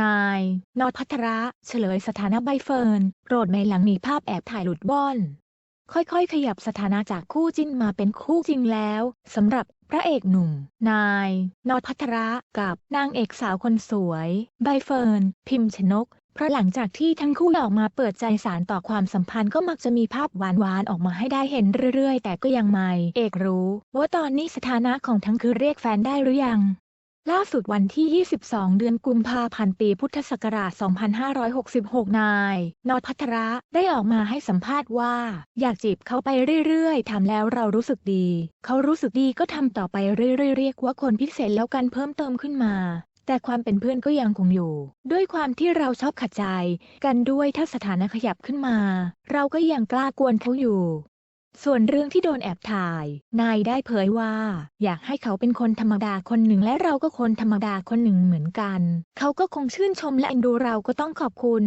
นาย นอดพัทระ เฉลยสถานะใบเฟิร์นโกรธไหมหลังมีภาพแอบถ่ายหลุดว่อน ค่อยๆ ขยับสถานะจากคู่จิ้นมาเป็นคู่จริงแล้วสำหรับพระเอกหนุ่ม นาย นอดพัทระกับนางเอกสาวคนสวย ใบเฟิร์น พิมพ์ชนก เพราะหลังจากที่ทั้งคู่ออกมาเปิดใจสารต่อความสัมพันธ์ก็มักจะมีภาพหวานๆออกมาให้ได้เห็นเรื่อยๆ แต่ก็ยังไม่ เอกรู้ ว่าตอนนี้สถานะของทั้งคือเรียกแฟนได้หรือยัง ล่าสุดวันที่ 22 เดือนกุมภาพันธ์ ปีพุทธศักราช 2566 นาย นอดพัทระได้ออกมาให้สัมภาษณ์ว่า อยากจีบเขาไปเรื่อยๆ ทำแล้วเรารู้สึกดี เขารู้สึกดีก็ทำต่อไปเรื่อยๆ เรียกว่าคนพิเศษแล้วกันเพิ่มเติมขึ้นมาแต่ความเป็นเพื่อนก็ยังคงอยู่ ด้วยความที่เราชอบขัดใจ กันด้วยถ้าสถานะขยับขึ้นมา เราก็ยังกล้ากวนเขาอยู่ ส่วนเรื่องที่โดนแอบถ่าย นายได้เผยว่า อยากให้เขาเป็นคนธรรมดาคนหนึ่งและเราก็คนธรรมดาคนหนึ่งเหมือนกัน เขาก็คงชื่นชมและเอ็นดูเราก็ต้องขอบคุณ